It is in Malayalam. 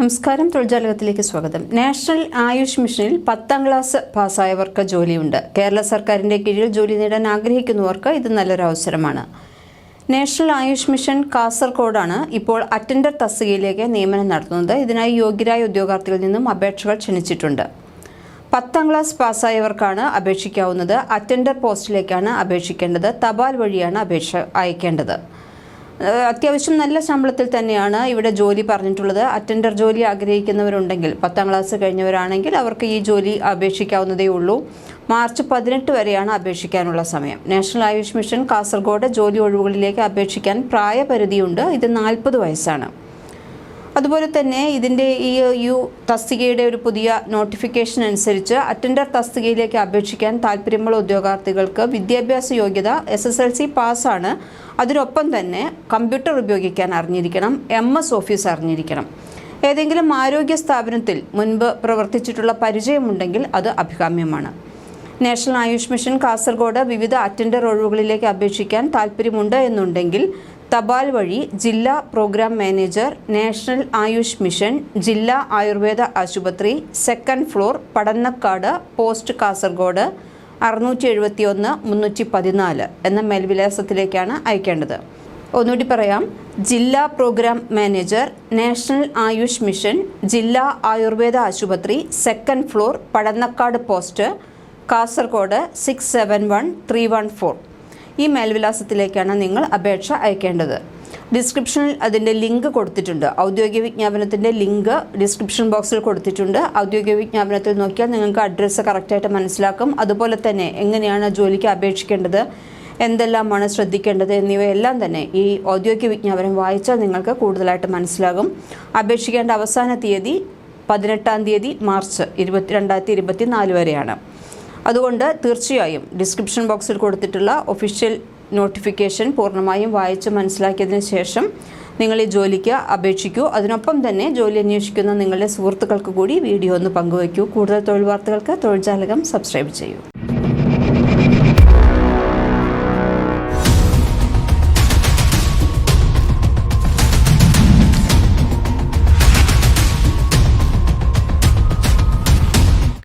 നമസ്കാരം. തൊഴിൽജാലകത്തിലേക്ക് സ്വാഗതം. നാഷണൽ ആയുഷ് മിഷനിൽ പത്താം ക്ലാസ് പാസ്സായവർക്ക് ജോലിയുണ്ട്. കേരള സർക്കാരിന്റെ കീഴിൽ ജോലി നേടാൻ ആഗ്രഹിക്കുന്നവർക്ക് ഇത് നല്ലൊരു അവസരമാണ്. നാഷണൽ ആയുഷ് മിഷൻ കാസർഗോഡാണ് ഇപ്പോൾ അറ്റൻഡർ തസ്തികയിലേക്ക് നിയമനം നടത്തുന്നത്. ഇതിനായി യോഗ്യരായ ഉദ്യോഗാർത്ഥികളിൽ നിന്നും അപേക്ഷകൾ ക്ഷണിച്ചിട്ടുണ്ട്. പത്താം ക്ലാസ് പാസ്സായവർക്കാണ് അപേക്ഷിക്കാവുന്നത്. അറ്റൻഡർ പോസ്റ്റിലേക്കാണ് അപേക്ഷിക്കേണ്ടത്. തപാൽ വഴിയാണ് അപേക്ഷ അയക്കേണ്ടത്. അത്യാവശ്യം നല്ല ശമ്പളത്തിൽ തന്നെയാണ് ഇവിടെ ജോലി പറഞ്ഞിട്ടുള്ളത്. അറ്റൻഡർ ജോലി ആഗ്രഹിക്കുന്നവരുണ്ടെങ്കിൽ പത്താം ക്ലാസ് കഴിഞ്ഞവരാണെങ്കിൽ അവർക്ക് ഈ ജോലി അപേക്ഷിക്കാവുന്നതേ ഉള്ളൂ. മാർച്ച് പതിനെട്ട് വരെയാണ് അപേക്ഷിക്കാനുള്ള സമയം. നാഷണൽ ആയുഷ് മിഷൻ കാസർഗോഡ് ജോലി ഒഴിവുകളിലേക്ക് അപേക്ഷിക്കാൻ പ്രായപരിധിയുണ്ട്. ഇത് നാൽപ്പത് വയസ്സാണ്. അതുപോലെ തന്നെ ഇതിന്റെ ഈ യു തസ്തികയുടെ ഒരു പുതിയ നോട്ടിഫിക്കേഷൻ അനുസരിച്ച് അറ്റൻഡർ തസ്തികയിലേക്ക് അപേക്ഷിക്കാൻ താല്പര്യമുള്ള ഉദ്യോഗാർത്ഥികൾക്ക് വിദ്യാഭ്യാസ യോഗ്യത എസ് എസ് എൽ സി പാസ്സാണ് അതിനൊപ്പം തന്നെ കമ്പ്യൂട്ടർ ഉപയോഗിക്കാൻ അറിഞ്ഞിരിക്കണം എം എസ് ഓഫീസ് അറിഞ്ഞിരിക്കണം. ഏതെങ്കിലും ആരോഗ്യ സ്ഥാപനത്തിൽ മുൻപ് പ്രവർത്തിച്ചിട്ടുള്ള പരിചയമുണ്ടെങ്കിൽ അത് അഭികാമ്യമാണ്. നാഷണൽ ആയുഷ് മിഷൻ കാസർഗോഡ് വിവിധ അറ്റൻഡർ ഒഴിവുകളിലേക്ക് അപേക്ഷിക്കാൻ താല്പര്യമുണ്ട് എന്നുണ്ടെങ്കിൽ തപാൽ വഴി ജില്ലാ programme manager national AYUSH mission ജില്ലാ ആയുർവേദ ആശുപത്രി second floor Padannakkad post Kasaragod അറുന്നൂറ്റി എഴുപത്തി ഒന്ന് മുന്നൂറ്റി പതിനാല് എന്ന മേൽവിലാസത്തിലേക്കാണ് അയക്കേണ്ടത്. ഒന്നുകൂടി പറയാം ജില്ലാ programme manager national AYUSH mission ജില്ലാ ആയുർവേദ ആശുപത്രി second floor Padannakkad post Kasaragod six seven one three one four. ഈ മേൽവിലാസത്തിലേക്കാണ് നിങ്ങൾ അപേക്ഷ അയക്കേണ്ടത്. ഡിസ്ക്രിപ്ഷനിൽ അതിന്റെ ലിങ്ക് കൊടുത്തിട്ടുണ്ട്. ഔദ്യോഗിക വിജ്ഞാപനത്തിന്റെ ലിങ്ക് ഡിസ്ക്രിപ്ഷൻ ബോക്സിൽ കൊടുത്തിട്ടുണ്ട്. ഔദ്യോഗിക വിജ്ഞാപനത്തിൽ നോക്കിയാൽ നിങ്ങൾക്ക് അഡ്രസ്സ് കറക്റ്റായിട്ട് മനസ്സിലാക്കും. അതുപോലെ തന്നെ എങ്ങനെയാണ് ജോലിക്ക് അപേക്ഷിക്കേണ്ടത് എന്തെല്ലാമാണ് ശ്രദ്ധിക്കേണ്ടത് എന്നിവയെല്ലാം തന്നെ ഈ ഔദ്യോഗിക വിജ്ഞാപനം വായിച്ചാൽ നിങ്ങൾക്ക് കൂടുതലായിട്ട് മനസ്സിലാകും. അപേക്ഷിക്കേണ്ട അവസാന തീയതി പതിനെട്ടാം തീയതി മാർച്ച് ഇരുപത്തി രണ്ടായിരത്തി ഇരുപത്തി നാല് വരെയാണ്. അതുകൊണ്ട് തീർച്ചയായും ഡിസ്ക്രിപ്ഷൻ ബോക്സിൽ കൊടുത്തിട്ടുള്ള ഒഫീഷ്യൽ നോട്ടിഫിക്കേഷൻ പൂർണമായും വായിച്ച് മനസ്സിലാക്കിയതിന് ശേഷം നിങ്ങൾ ഈ ജോലിക്ക് അപേക്ഷിക്കൂ. അതിനൊപ്പം തന്നെ ജോലി അന്വേഷിക്കുന്ന നിങ്ങളുടെ സുഹൃത്തുക്കൾക്ക് കൂടി വീഡിയോ ഒന്ന് പങ്കുവയ്ക്കൂ. കൂടുതൽ തൊഴിൽ വാർത്തകൾക്ക് തൊഴിൽ ജാലകം സബ്സ്ക്രൈബ് ചെയ്യൂ.